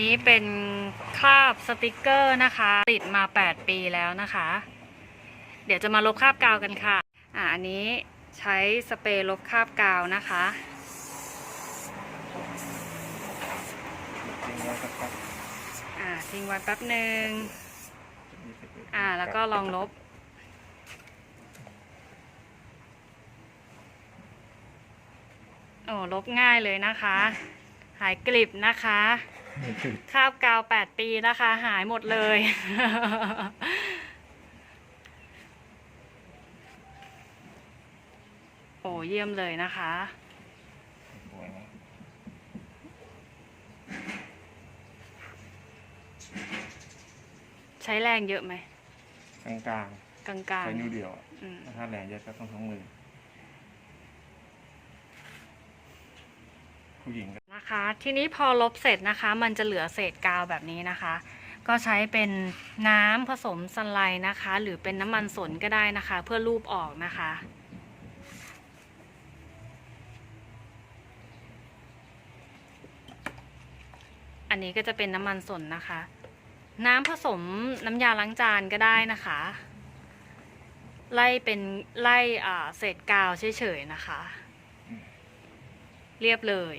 นี้เป็นคราบสติกเกอร์นะคะ ติดมา 8 ปีแล้วนะคะ เดี๋ยวจะมาลบคราบกาวกันค่ะ อ่าอันนี้ใช้สเปรย์ลบคราบกาวนะคะอ่าทิ้งไว้แป๊บหนึ่งอ่าแล้วก็ลองลบโอ้ลบง่ายเลยนะคะ หายกลิบนะคะ คราบกาว8ปีนะคะ หายหมดเลย โอ้เยี่ยมเลยนะคะสวยนะใช้แรงเยอะไหมกลางกลางกลางๆใช้นิ้วเดียวอะๆอืมถ้าแรงเยอะก็ต้องทั้งมือผู้หญิงก็ นะคะ ทีนี้พอลบเสร็จนะคะ มันจะเหลือเศษกาวแบบนี้นะคะ ก็ใช้เป็นน้ำผสมสไลด์นะคะ หรือเป็นน้ำมันสนก็ได้นะคะ เพื่อรูปออกนะคะอันนี้ก็จะเป็นน้ำมันสนนะคะ น้ำผสมน้ำยาล้างจานก็ได้นะคะ ไล่เป็นไล่เศษกาวเฉยๆนะคะ เรียบเลย